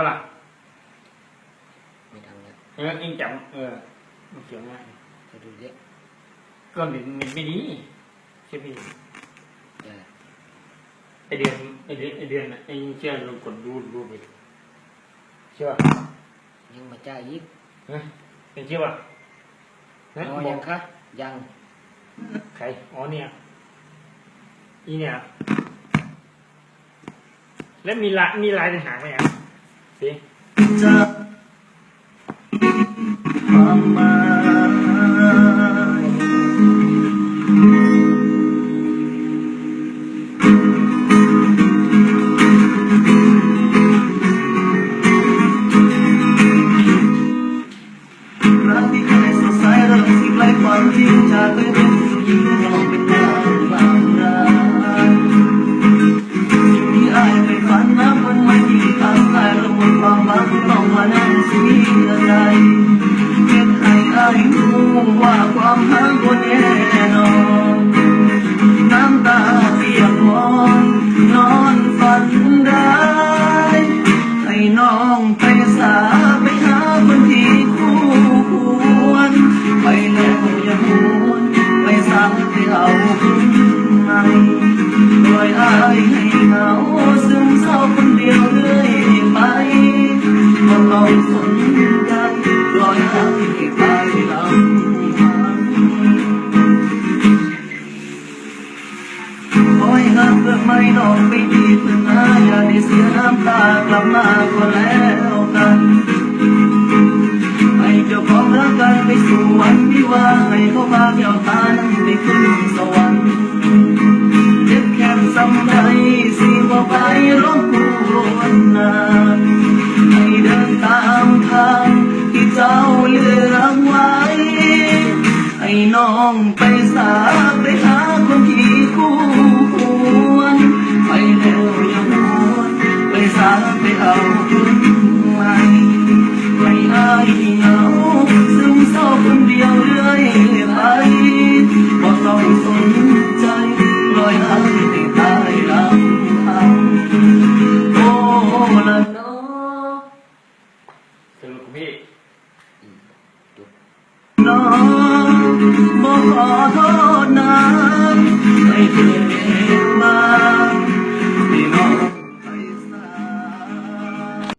ปะล่ะไม่ดังแล้วเออเองจำเออมันเขียวง่ายจะดูเยอะก็เน็ตเน็ตไม่ดีใช่พี่เออไอเดือนไอเดือนไอเดือนน่ะเองเชื่อลองกดดูดูไปเชื่อยังมาจ้าอีกเฮ้ยเองเชื่อป่ะเฮ้ยอ๋บออยักงคะยังใครอ๋อเนี่ยอีเนี่ยแล้วมีลายมีลายต่างหากไหมอะ สิจากความห สิมีอะไรเก็บให้อายรู้ว่าความหักบ่แน่นอนน้ำตาเปียกหมอนนอนฝันได้ให้น้องไปสาไปหาคนที่คู่ควรไปแล้วอย่าหวนไปสาไปเอาคนใหม่ปล่อยอายให้เหงาซึม เพื่อไม่นอกไปดีเพื่อนหาอย่าได้เสียน้ำตากลับมาก็แล้วกันให้เจ้าของรักกันไปสู่วันวิวาให้เขาพาเกี่ยวตานั้นไปขึ้นสวรรค์เจ็บแค้นสำไรสิว่าไปร้องกูวนนานให้เดินตามทางที่เจ้าเลือกไว้ให้น้องไปสาไสรุปพี่น้องบอกขอโทษนะไม่เคยมา